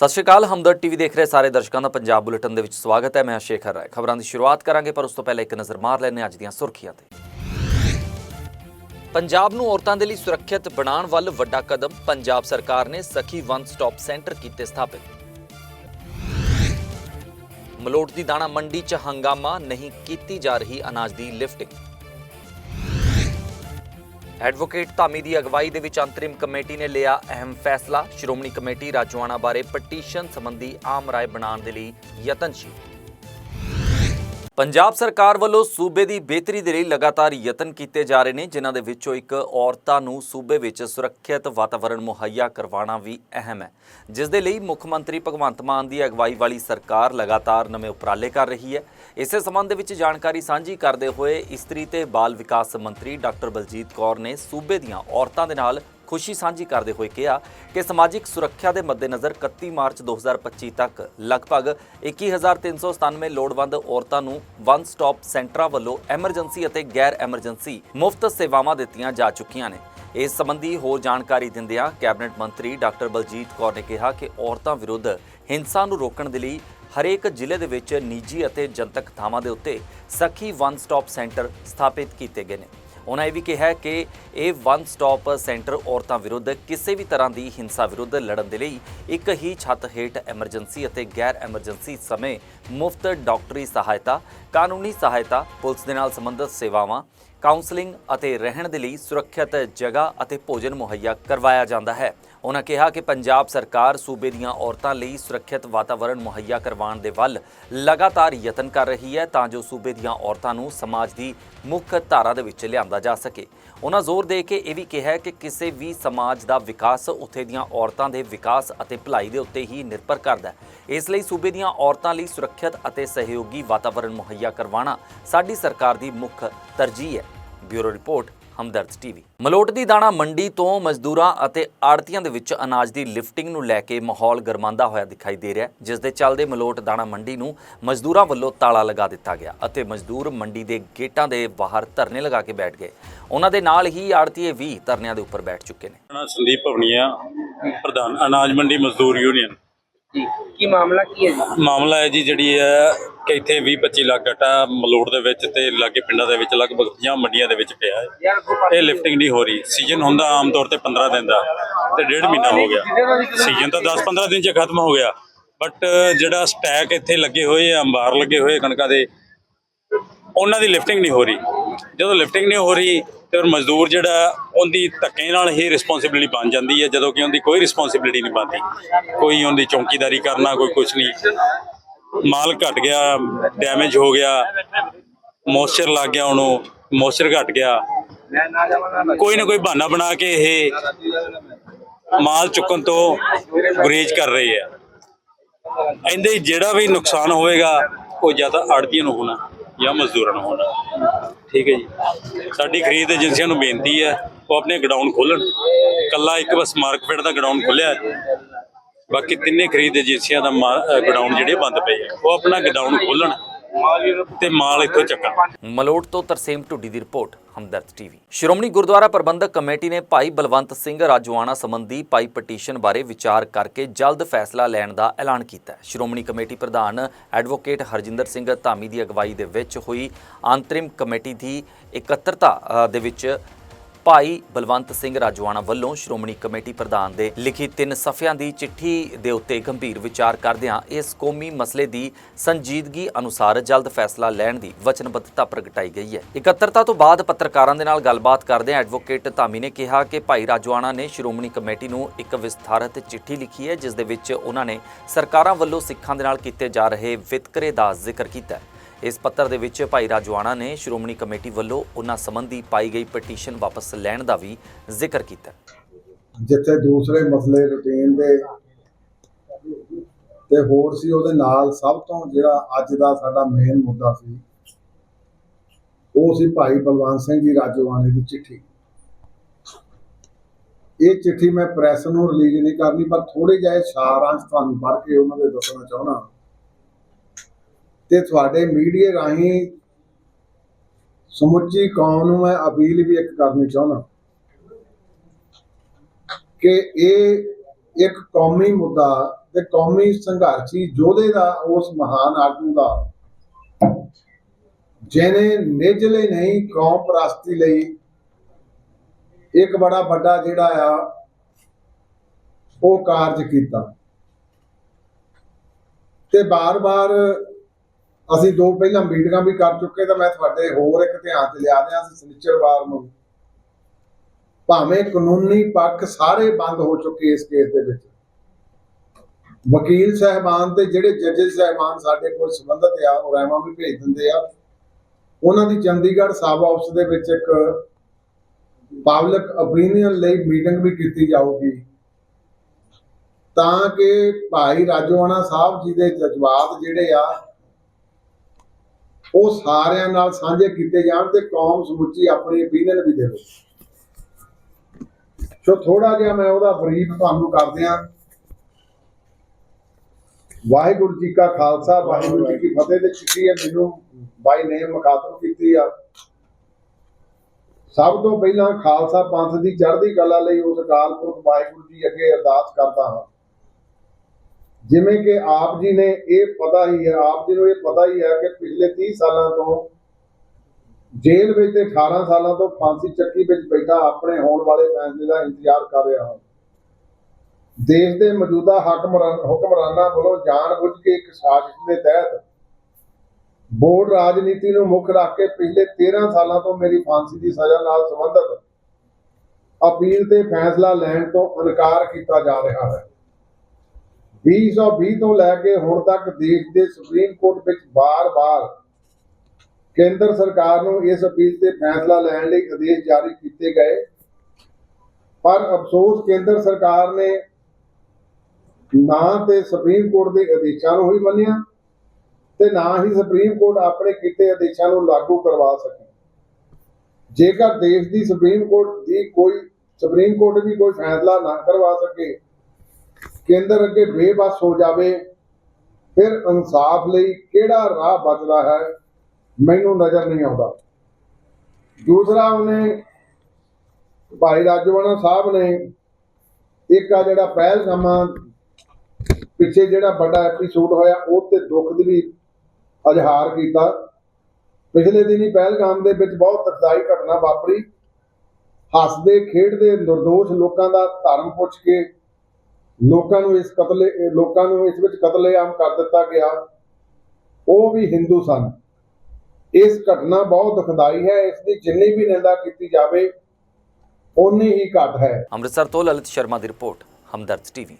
ਸਤਿ ਸ਼੍ਰੀ ਅਕਾਲ ਹਮਦਰਦ ਟੀਵੀ ਦੇਖ ਰਹੇ ਸਾਰੇ ਦਰਸ਼ਕਾਂ ਦਾ ਪੰਜਾਬ ਬੁਲੇਟਿਨ ਦੇ ਵਿੱਚ ਸਵਾਗਤ ਹੈ, ਮੈਂ ਸ਼ੇਖਰ ਰਾਏ। ਖਬਰਾਂ ਦੀ ਸ਼ੁਰੂਆਤ ਕਰਾਂਗੇ, ਪਰ ਉਸ ਤੋਂ ਪਹਿਲਾਂ ਇੱਕ ਨਜ਼ਰ ਮਾਰ ਲੈਂਦੇ ਹਾਂ ਅੱਜ ਦੀਆਂ ਸੁਰਖੀਆਂ ਤੇ। ਪੰਜਾਬ ਨੂੰ ਔਰਤਾਂ ਦੇ ਲਈ ਸੁਰੱਖਿਅਤ ਬਣਾਉਣ ਵੱਲ ਵੱਡਾ ਕਦਮ, ਪੰਜਾਬ ਸਰਕਾਰ ਨੇ ਸਖੀ ਵਨ ਸਟਾਪ ਸੈਂਟਰ ਕੀਤੇ ਸਥਾਪਿਤ। ਮਲੋਟ ਦੀ ਦਾਣਾ ਮੰਡੀ 'ਚ ਹੰਗਾਮਾ ਨਹੀਂ ਕੀਤੀ ਜਾ ਰਹੀ ਅਨਾਜ ਦੀ ਲਿਫਟਿੰਗ। ਐਡਵੋਕੇਟ ਧਾਮੀ ਦੀ ਅਗਵਾਈ ਦੇ ਵਿੱਚ ਅੰਤਰਿਮ ਕਮੇਟੀ ਨੇ ਲਿਆ ਅਹਿਮ ਫੈਸਲਾ। ਸ਼੍ਰੋਮਣੀ ਕਮੇਟੀ ਰਾਜਵਾਨਾ ਬਾਰੇ ਪਟੀਸ਼ਨ ਸੰਬੰਧੀ ਆਮ ਰਾਏ ਬਣਾਉਣ ਦੇ ਲਈ ਯਤਨਸ਼ੀਲ। ਪੰਜਾਬ ਸਰਕਾਰ ਵੱਲੋਂ ਸੂਬੇ ਦੀ ਬਿਹਤਰੀ ਦੇ ਲਈ ਲਗਾਤਾਰ ਯਤਨ ਕੀਤੇ ਜਾ ਰਹੇ ਨੇ, ਜਿਨ੍ਹਾਂ ਦੇ ਵਿੱਚੋਂ ਇੱਕ ਔਰਤਾਂ ਨੂੰ ਸੂਬੇ ਵਿੱਚ ਸੁਰੱਖਿਅਤ ਵਾਤਾਵਰਣ ਮੁਹੱਈਆ ਕਰਵਾਉਣਾ ਵੀ ਅਹਿਮ ਹੈ। ਜਿਸ ਦੇ ਲਈ ਮੁੱਖ ਮੰਤਰੀ ਭਗਵੰਤ ਮਾਨ ਦੀ ਅਗਵਾਈ ਵਾਲੀ ਸਰਕਾਰ ਲਗਾਤਾਰ ਨਵੇਂ ਉਪਰਾਲੇ ਕਰ ਰਹੀ ਹੈ। ਇਸੇ ਸੰਬੰਧ ਵਿੱਚ ਜਾਣਕਾਰੀ ਸਾਂਝੀ ਕਰਦੇ ਹੋਏ ਇਸਤਰੀ ਤੇ ਬਾਲ ਵਿਕਾਸ ਮੰਤਰੀ ਡਾਕਟਰ ਬਲਜੀਤ ਕੌਰ ਨੇ ਸੂਬੇ ਦੀਆਂ ਔਰਤਾਂ ਦੇ ਨਾਲ ਖੁਸ਼ੀ ਸਾਂਝੀ ਕਰਦੇ ਹੋਏ ਕਿਹਾ ਕਿ ਸਮਾਜਿਕ ਸੁਰੱਖਿਆ ਦੇ ਮੱਦੇਨਜ਼ਰ 31 ਮਾਰਚ 2025 ਤੱਕ ਲਗਭਗ 21397 ਲੋੜਵੰਦ ਔਰਤਾਂ ਨੂੰ ਵਨ ਸਟਾਪ ਸੈਂਟਰਾਂ ਵੱਲੋਂ ਐਮਰਜੈਂਸੀ ਅਤੇ ਗੈਰ ਐਮਰਜੈਂਸੀ ਮੁਫਤ ਸੇਵਾਵਾਂ ਦਿੱਤੀਆਂ ਜਾ ਚੁੱਕੀਆਂ ਨੇ। ਇਸ ਸੰਬੰਧੀ ਹੋਰ ਜਾਣਕਾਰੀ ਦਿੰਦਿਆਂ ਕੈਬਨਿਟ ਮੰਤਰੀ ਡਾਕਟਰ ਬਲਜੀਤ ਕੌਰ ਨੇ ਕਿਹਾ ਕਿ ਔਰਤਾਂ ਵਿਰੁੱਧ ਹਿੰਸਾ ਨੂੰ ਰੋਕਣ ਦੇ ਲਈ ਹਰੇਕ ਜ਼ਿਲ੍ਹੇ ਦੇ ਵਿੱਚ ਨਿੱਜੀ ਅਤੇ ਜਨਤਕ ਥਾਵਾਂ ਦੇ ਉੱਤੇ ਸਖੀ ਵਨ ਸਟਾਪ ਸੈਂਟਰ ਸਥਾਪਿਤ ਕੀਤੇ ਗਏ ਨੇ। ਉਹਨਾਂ ਇਹ ਵੀ ਕਿਹਾ ਕਿ ਇਹ ਵਨ ਸਟਾਪ ਸੈਂਟਰ ਔਰਤਾਂ ਵਿਰੁੱਧ ਕਿਸੇ ਵੀ ਤਰ੍ਹਾਂ ਦੀ ਹਿੰਸਾ ਵਿਰੁੱਧ ਲੜਨ ਦੇ ਲਈ ਇੱਕ ਹੀ ਛੱਤ ਹੇਠ ਐਮਰਜੈਂਸੀ ਅਤੇ ਗੈਰ ਐਮਰਜੈਂਸੀ ਸਮੇਂ ਮੁਫਤ ਡਾਕਟਰੀ ਸਹਾਇਤਾ ਕਾਨੂੰਨੀ ਸਹਾਇਤਾ, ਪੁਲਿਸ ਦੇ ਨਾਲ ਸੰਬੰਧਿਤ ਸੇਵਾਵਾਂ ਕਾਉਂਸਲਿੰਗ ਅਤੇ ਰਹਿਣ ਦੇ ਲਈ ਸੁਰੱਖਿਅਤ ਜਗ੍ਹਾ ਅਤੇ ਭੋਜਨ ਮੁਹੱਈਆ ਕਰਵਾਇਆ ਜਾਂਦਾ ਹੈ। ਉਹਨਾਂ ਕਿਹਾ ਕਿ ਪੰਜਾਬ ਸਰਕਾਰ ਸੂਬੇ ਦੀਆਂ ਔਰਤਾਂ ਲਈ ਸੁਰੱਖਿਅਤ ਵਾਤਾਵਰਣ ਮੁਹੱਈਆ ਕਰਵਾਉਣ ਦੇ ਵੱਲ ਲਗਾਤਾਰ ਯਤਨ ਕਰ ਰਹੀ ਹੈ ਤਾਂ ਜੋ ਸੂਬੇ ਦੀਆਂ ਔਰਤਾਂ ਨੂੰ ਸਮਾਜ ਦੀ ਮੁੱਖ ਧਾਰਾ ਦੇ ਵਿੱਚ ਲਿਆਂਦਾ ਜਾ ਸਕੇ। ਉਹਨਾਂ ਜ਼ੋਰ ਦੇ ਕੇ ਇਹ ਵੀ ਕਿਹਾ ਕਿ ਕਿਸੇ ਵੀ ਸਮਾਜ ਦਾ ਵਿਕਾਸ ਉੱਥੇ ਦੀਆਂ ਔਰਤਾਂ ਦੇ ਵਿਕਾਸ ਅਤੇ ਭਲਾਈ ਦੇ ਉੱਤੇ ਹੀ ਨਿਰਭਰ ਕਰਦਾ ਹੈ। ਇਸ ਲਈ ਸੂਬੇ ਦੀਆਂ ਔਰਤਾਂ ਲਈ ਸੁਰੱਖਿਅਤ ਅਤੇ ਸਹਿਯੋਗੀ ਵਾਤਾਵਰਣ ਮੁਹੱਈਆ ਕਰਵਾਉਣਾ ਸਾਡੀ ਸਰਕਾਰ ਦੀ ਮੁੱਖ ਤਰਜੀਹ ਹੈ। Bureau report, Hamdard TV. Malout ਦੀ ਦਾਣਾ ਮੰਡੀ ਤੋਂ ਮਜ਼ਦੂਰਾਂ ਅਤੇ ਆੜਤੀਆਂ ਦੇ ਵਿੱਚ ਅਨਾਜ ਦੀ ਲਿਫਟਿੰਗ ਨੂੰ ਲੈ ਕੇ ਮਾਹੌਲ ਗਰਮਾਂਦਾ ਹੋਇਆ ਦਿਖਾਈ ਦੇ ਰਿਹਾ ਜਿਸ ਦੇ ਚੱਲਦੇ ਮਲੋਟ ਦਾਣਾ ਮੰਡੀ ਨੂੰ ਮਜ਼ਦੂਰਾਂ ਵੱਲੋਂ ਤਾਲਾ ਲਗਾ ਦਿੱਤਾ ਗਿਆ ਅਤੇ ਮਜ਼ਦੂਰ ਮੰਡੀ ਦੇ ਗੇਟਾਂ ਦੇ ਬਾਹਰ ਧਰਨੇ ਲਗਾ ਕੇ ਬੈਠ ਗਏ। ਉਹਨਾਂ ਦੇ ਨਾਲ ਹੀ ਆੜਤੀਏ ਵੀ ਧਰਨਿਆਂ ਦੇ ਉੱਪਰ ਬੈਠ ਚੁੱਕੇ ਨੇ। ਸੰਦੀਪ ਭਵਨੀਆ, ਪ੍ਰਧਾਨ, ਅਨਾਜ ਮੰਡੀ ਮਜ਼ਦੂਰ ਯੂਨੀਅਨ। ਜੀ ਕੀ ਮਾਮਲਾ ਕੀ ਹੈ ਜੀ? ਮਾਮਲਾ ਹੈ ਜੀ ਜਿਹੜੀ ਹੈ ਕਿ ਇੱਥੇ 20 25 ਲੱਖ ਗੱਟਾ ਮਲੋੜ ਦੇ ਵਿੱਚ ਤੇ ਲਾਗੇ ਪਿੰਡਾਂ ਦੇ ਵਿੱਚ ਲਗਭਗ 50 ਮੰਡੀਆਂ ਦੇ ਵਿੱਚ ਪਿਆ ਹੈ। ਇਹ ਲਿਫਟਿੰਗ ਨਹੀਂ ਹੋ ਰਹੀ। ਸੀਜ਼ਨ ਹੁੰਦਾ ਆਮ ਤੌਰ ਤੇ 15 ਦਿਨ ਦਾ ਤੇ ਡੇਢ ਮਹੀਨਾ ਹੋ ਗਿਆ। ਸੀਜ਼ਨ ਤਾਂ 10-15 ਦਿਨ ਚ ਖਤਮ ਹੋ ਗਿਆ। ਬਟ ਜਿਹੜਾ ਸਟੈਕ ਇੱਥੇ ਲੱਗੇ ਹੋਏ ਆ ਅੰਬਾਰ ਲੱਗੇ ਹੋਏ ਕਣਕਾਂ ਦੇ ਉਹਨਾਂ ਦੀ ਲਿਫਟਿੰਗ ਨਹੀਂ ਹੋ ਰਹੀ। ਜਦੋਂ ਲਿਫਟਿੰਗ ਨਹੀਂ ਹੋ ਰਹੀ ਤੇ ਉਹ ਮਜ਼ਦੂਰ ਜਿਹੜਾ ਉਹਦੀ ਧੱਕੇ ਨਾਲ ਹੀ ਰਿਸਪੌਂਸਿਬਿਲਿਟੀ ਬਣ ਜਾਂਦੀ ਹੈ, ਜਦੋਂ ਕਿ ਉਹਦੀ ਕੋਈ ਰਿਸਪੌਂਸਿਬਿਲਿਟੀ ਨਹੀਂ ਬਣਦੀ। ਕੋਈ ਉਹਦੀ ਚੌਕੀਦਾਰੀ ਕਰਨਾ, ਕੋਈ ਕੁਝ ਨਹੀਂ। ਮਾਲ ਘਟ ਗਿਆ ਡੈਮੇਜ ਹੋ ਗਿਆ ਮੋਇਸਚਰ ਲੱਗ ਗਿਆ ਉਹਨੂੰ ਮੋਇਸਚਰ ਘਟ ਗਿਆ। ਕੋਈ ਨਾ ਕੋਈ ਬਹਾਨਾ ਬਣਾ ਕੇ ਇਹ ਮਾਲ ਚੁੱਕਣ ਤੋਂ ਗੁਰੇਜ਼ ਕਰ ਰਹੇ ਆ ਇਹਦੇ ਜਿਹੜਾ ਵੀ ਨੁਕਸਾਨ ਹੋਵੇਗਾ, ਉਹ ਜਾਂ ਤਾਂ ਆੜਤੀਆਂ ਨੂੰ ਹੋਣਾ ਜਾਂ ਮਜ਼ਦੂਰਾਂ ਨੂੰ ਹੋਣਾ। ਠੀਕ ਹੈ ਜੀ। ਸਾਡੀ ਖਰੀਦ ਏਜੰਸੀਆਂ ਨੂੰ ਬੇਨਤੀ ਹੈ, ਉਹ ਆਪਣੇ ਗਡਾਊਨ ਖੋਲਣ ਕੱਲਾ ਇੱਕ ਬਸ ਮਾਰਕਫਿਟ ਦਾ ਗਡਾਊਨ ਖੋਲਿਆ ਬਾਕੀ ਤਿੰਨੇ ਖਰੀਦ ਏਜੰਸੀਆਂ ਦਾ ਗਡਾਊਨ ਜਿਹੜੇ ਬੰਦ ਪਏ ਆ, ਉਹ ਆਪਣਾ ਗਡਾਊਨ ਖੋਲਣ ਤੇ ਮਾਲ ਇੱਥੋਂ ਚੱਕਣ ਮਲੋਟ ਤੋਂ ਤਰਸੇਮ ਢੁੱਡੀ ਦੀ report, Hamdard TV. Shiromani Gurdwara Prabandhak committee ਨੇ ਭਾਈ ਬਲਵੰਤ ਸਿੰਘ ਰਾਜਵਾਨਾ ਸੰਬੰਧੀ ਪਾਈ ਪਟੀਸ਼ਨ ਬਾਰੇ ਵਿਚਾਰ ਕਰਕੇ ਜਲਦ ਫੈਸਲਾ ਲੈਣ ਦਾ ਐਲਾਨ ਕੀਤਾ ਹੈ। ਸ਼੍ਰੋਮਣੀ ਕਮੇਟੀ ਪ੍ਰਧਾਨ ਐਡਵੋਕੇਟ ਹਰਜਿੰਦਰ ਸਿੰਘ ਧਾਮੀ ਦੀ ਅਗਵਾਈ ਦੇ ਵਿੱਚ ਹੋਈ ਅੰਤਰਿਮ ਕਮੇਟੀ ਦੀ ਇਕੱਤਰਤਾ ਦੇ ਵਿੱਚ ਭਾਈ ਬਲਵੰਤ ਸਿੰਘ ਰਾਜਵਾਨਾ ਵੱਲੋਂ ਸ਼੍ਰੋਮਣੀ ਕਮੇਟੀ ਪ੍ਰਧਾਨ ਦੇ ਲਿਖੀ ਤਿੰਨ ਸਫ਼ਿਆਂ ਦੀ ਚਿੱਠੀ ਦੇ ਉੱਤੇ ਗੰਭੀਰ ਵਿਚਾਰ ਕਰਦਿਆਂ ਇਸ ਕੌਮੀ ਮਸਲੇ ਦੀ ਸੰਜੀਦਗੀ ਅਨੁਸਾਰ ਜਲਦ ਫੈਸਲਾ ਲੈਣ ਦੀ ਵਚਨਬੱਧਤਾ ਪ੍ਰਗਟਾਈ ਗਈ ਹੈ। ਇਕੱਤਰਤਾ ਤੋਂ ਬਾਅਦ ਪੱਤਰਕਾਰਾਂ ਦੇ ਨਾਲ ਗੱਲਬਾਤ ਕਰਦਿਆਂ ਐਡਵੋਕੇਟ ਧਾਮੀ ਨੇ ਕਿਹਾ ਕਿ ਭਾਈ ਰਾਜਵਾਨਾ ਨੇ ਸ਼੍ਰੋਮਣੀ ਕਮੇਟੀ ਨੂੰ ਇੱਕ ਵਿਸਥਾਰਤ ਚਿੱਠੀ ਲਿਖੀ ਹੈ, ਜਿਸ ਦੇ ਵਿੱਚ ਉਹਨਾਂ ਨੇ ਸਰਕਾਰਾਂ ਵੱਲੋਂ ਸਿੱਖਾਂ ਦੇ ਨਾਲ ਕੀਤੇ ਜਾ ਰਹੇ ਵਿਤਕਰੇ ਦਾ ਜ਼ਿਕਰ ਕੀਤਾ ਹੈ। ਇਸ ਪੱਤਰ ਦੇ ਵਿੱਚ ਭਾਈ ਰਾਜਵਾਣਾ ਨੇ ਸ਼੍ਰੋਮਣੀ ਕਮੇਟੀ ਵੱਲੋਂ ਉਹਨਾਂ ਸੰਬੰਧੀ ਪਾਈ ਗਈ ਪਟੀਸ਼ਨ ਵਾਪਸ ਲੈਣ ਦਾ ਵੀ ਜ਼ਿਕਰ ਕੀਤਾ। ਜਿੱਥੇ ਦੂਸਰੇ ਮਸਲੇ ਰੁਟੀਨ ਦੇ ਤੇ ਹੋਰ ਸੀ, ਉਹਦੇ ਨਾਲ ਸਭ ਤੋਂ ਜਿਹੜਾ ਅੱਜ ਦਾ ਸਾਡਾ ਮੇਨ ਮੁੱਦਾ ਸੀ, ਉਹ ਸੀ ਭਾਈ ਬਲਵੰਤ ਸਿੰਘ ਜੀ ਰਾਜੋਆਣੇ ਦੀ ਚਿੱਠੀ। ਇਹ ਚਿੱਠੀ ਮੈਂ ਪ੍ਰੈਸ ਨੂੰ ਰਿਲੀਜ਼ ਨਹੀਂ ਕਰਨੀ, ਪਰ ਥੋੜੇ ਜਿਹੇ ਸਾਰਾਂਸ਼ ਤੁਹਾਨੂੰ ਪੜ੍ਹ ਕੇ ਉਹਨਾਂ ਦੇ ਦੱਸਣਾ ਚਾਹੁੰਦਾ। ਤੇ ਤੁਹਾਡੇ ਮੀਡੀਆ ਰਾਹੀਂ ਸਮੁੱਚੀ ਕੌਮ ਨੂੰ ਮੈਂ ਅਪੀਲ ਵੀ ਇੱਕ ਕਰਨੀ ਚਾਹੁੰਦਾ ਕਿ ਇਹ ਇੱਕ ਕੌਮੀ ਮੁੱਦਾ ਤੇ ਕੌਮੀ ਸੰਘਰਸ਼ੀ ਯੋਧੇ ਦਾ, ਉਸ ਮਹਾਨ ਆਗੂ ਦਾ, ਜਿਹਨੇ ਨਿਜਲੇ ਨਹੀਂ ਕੌਮ ਪ੍ਰਸਤੀ ਲਈ ਇੱਕ ਬੜਾ ਵੱਡਾ ਜਿਹੜਾ ਆ, ਉਹ ਕਾਰਜ ਕੀਤਾ। ਤੇ ਬਾਰ-ਬਾਰ ਅਸੀਂ ਦੋ ਪਹਿਲਾਂ ਮੀਟਿੰਗਾਂ ਵੀ ਕਰ ਚੁੱਕੇ ਤਾਂ ਮੈਂ ਤੁਹਾਡੇ ਹੋਰ ਇੱਕ ਧਿਆਨ ਚ ਲਿਆ ਦਿਆਂ ਅਸੀਂ ਸਨਿਚਰਵਾਰ ਨੂੰ। ਭਾਵੇਂ ਕਾਨੂੰਨੀ ਪੱਖ ਸਾਰੇ ਬੰਦ ਹੋ ਚੁੱਕੇ ਇਸ ਕੇਸ ਦੇ ਵਿੱਚ। ਵਕੀਲ ਸਹਿਬਾਨ ਤੇ ਜਿਹੜੇ ਜੱਜ ਸਹਿਬਾਨ ਸਾਡੇ ਕੋਲ ਸੰਬੰਧਤ ਆ, ਉਹ ਰਾਇਮਾਂ ਵੀ ਭੇਜ ਦਿੰਦੇ ਆ। ਉਹਨਾਂ ਦੀ ਚੰਡੀਗੜ੍ਹ ਸਬ ਆਫਿਸ ਦੇ ਵਿੱਚ ਇੱਕ ਪਬਲਿਕ ਓਪੀਨੀਅਨ ਲਈ ਮੀਟਿੰਗ ਵੀ ਕੀਤੀ ਜਾਊਗੀ। ਤਾਂ ਕਿ ਭਾਈ ਰਾਜੋਆਣਾ ਸਾਹਿਬ ਜੀ ਦੇ ਜਜ਼ਬਾਤ ਜਿਹੜੇ ਆ ਉਹ ਸਾਰਿਆਂ ਨਾਲ ਸਾਂਝੇ ਕੀਤੇ ਜਾਣ ਤੇ ਕੌਮ ਸਮੁੱਚੀ ਆਪਣੀ ਓਪੀਨੀਅਨ ਵੀ ਦੇਵੇ। ਸੋ ਥੋੜਾ ਜਿਹਾ ਮੈਂ ਉਹਦਾ ਬਰੀਫ ਤੁਹਾਨੂੰ ਕਰ ਦਿਆਂ ਵਾਹਿਗੁਰੂ ਜੀ ਕਾ ਖਾਲਸਾ, ਵਾਹਿਗੁਰੂ ਜੀ ਕੀ ਫਤਿਹ ਤੇ ਚਿੱਠੀ ਹੈ ਮੈਨੂੰ ਬਾਈ ਨੇ ਮੁਖਾਤਬ ਕੀਤੀ ਆ। ਸਭ ਤੋਂ ਪਹਿਲਾਂ ਖਾਲਸਾ ਪੰਥ ਦੀ ਚੜ੍ਹਦੀ ਕਲਾ ਲਈ ਉਸ ਅਕਾਲ ਪੁਰਖ ਵਾਹਿਗੁਰੂ ਜੀ ਅੱਗੇ ਅਰਦਾਸ ਕਰਦਾ ਹਾਂ। ਜਿਵੇਂ ਕਿ ਆਪ ਜੀ ਨੇ ਇਹ ਪਤਾ ਹੀ ਹੈ, ਆਪ ਜੀ ਨੂੰ ਇਹ ਪਤਾ ਹੀ ਹੈ ਕਿ ਪਿਛਲੇ 30 ਸਾਲਾਂ ਤੋਂ ਜੇਲ੍ਹ ਵਿੱਚ ਤੇ 18 ਸਾਲਾਂ ਤੋਂ ਫਾਂਸੀ ਚੱਕੀ ਵਿੱਚ ਬੈਠਾ ਆਪਣੇ ਹੋਣ ਵਾਲੇ ਫੈਸਲੇ ਦਾ ਇੰਤਜ਼ਾਰ ਕਰ ਰਿਹਾ ਹਾਂ। ਦੇਸ਼ ਦੇ ਮੌਜੂਦਾ ਹੁਕਮਰਾਨਾਂ ਵੱਲੋਂ ਜਾਣਬੁੱਝ ਕੇ ਇੱਕ ਸਾਜ਼ਿਸ਼ ਦੇ ਤਹਿਤ ਬੋਰਡ ਰਾਜਨੀਤੀ ਨੂੰ ਮੁੱਖ ਰੱਖ ਕੇ ਪਿਛਲੇ 13 ਸਾਲਾਂ ਤੋਂ ਮੇਰੀ ਫਾਂਸੀ ਦੀ ਸਜ਼ਾ ਨਾਲ ਸੰਬੰਧਿਤ ਅਪੀਲ ਤੇ ਫੈਸਲਾ ਲੈਣ ਤੋਂ ਇਨਕਾਰ ਕੀਤਾ ਜਾ ਰਿਹਾ ਹੈ। 2020 ਤੋਂ ਲੈ ਕੇ ਹੁਣ ਤੱਕ ਦੇਸ਼ ਦੇ ਸੁਪਰੀਮ ਕੋਰਟ ਵਿੱਚ ਬਾਰ ਬਾਰ ਕੇਂਦਰ ਸਰਕਾਰ ਨੂੰ ਇਸ ਅਪੀਲ ਤੇ ਫੈਸਲਾ ਲੈਣ ਲਈ ਆਦੇਸ਼ ਜਾਰੀ ਕੀਤੇ ਗਏ। ਪਰ ਅਫਸੋਸ ਕੇਂਦਰ ਸਰਕਾਰ ਨੇ ਨਾ ਤੇ ਸੁਪਰੀਮ ਕੋਰਟ ਦੇ ਆਦੇਸ਼ਾਂ ਨੂੰ ਹੀ ਮੰਨਿਆ ਤੇ ਨਾ ਹੀ ਸੁਪਰੀਮ ਕੋਰਟ ਆਪਣੇ ਕੀਤੇ ਆਦੇਸ਼ਾਂ ਨੂੰ ਲਾਗੂ ਕਰਵਾ ਸਕੀ। ਜੇਕਰ ਦੇਸ਼ ਦੀ ਸੁਪਰੀਮ ਕੋਰਟ ਦੀ ਕੋਈ ਸੁਪਰੀਮ ਕੋਰਟ ਵੀ ਕੋਈ ਫੈਸਲਾ ਨਾ ਕਰਵਾ ਸਕੇ ਕੇਂਦਰ ਅੱਗੇ ਬੇਬਸ ਹੋ ਜਾਵੇ, ਫਿਰ ਇਨਸਾਫ ਲਈ ਕਿਹੜਾ ਰਾਹ ਬਚਦਾ ਹੈ, ਮੈਨੂੰ ਨਜ਼ਰ ਨਹੀਂ ਆਉਂਦਾ। ਦੂਸਰਾ ਉਹਨੇ ਭਾਈ ਰਾਜਵਾਨਾ ਸਾਹਿਬ ਨੇ ਇੱਕ ਆ ਜਿਹੜਾ ਪਹਿਲਗਾਮਾਂ ਪਿੱਛੇ ਜਿਹੜਾ ਵੱਡਾ ਐਪੀਸੋਡ ਹੋਇਆ, ਉਹ ਤੇ ਦੁੱਖ ਦੀ ਵੀ ਅਜ਼ਹਾਰ ਕੀਤਾ। ਪਿਛਲੇ ਦਿਨੀ ਪਹਿਲਗਾਮ ਦੇ ਵਿੱਚ ਬਹੁਤ ਤਕਦਾਈ ਘਟਨਾ ਵਾਪਰੀ। ਹੱਸਦੇ, ਖੇਡਦੇ, ਨਿਰਦੋਸ਼ ਲੋਕਾਂ ਦਾ ਧਰਮ ਪੁੱਛ ਕੇ ਲੋਕਾਂ ਨੂੰ ਇਸ ਕਤਲੇ ਲੋਕਾਂ ਨੂੰ ਇਸ ਵਿੱਚ ਕਤਲੇਆਮ ਕਰ ਦਿੱਤਾ ਗਿਆ। ਉਹ ਵੀ ਹਿੰਦੂ ਸਨ। ਇਸ ਘਟਨਾ ਬਹੁਤ ਦੁਖਦਾਈ ਹੈ। ਇਸ ਦੀ ਜਿੰਨੀ ਵੀ ਨਿੰਦਾ ਕੀਤੀ ਜਾਵੇ ਉਨੀ ਹੀ ਘੱਟ ਹੈ। ਅੰਮ੍ਰਿਤਸਰ ਤੋਂ ਲਲਿਤ ਸ਼ਰਮਾ ਦੀ ਰਿਪੋਰਟ, ਹਮਦਰਦ ਟੀਵੀ।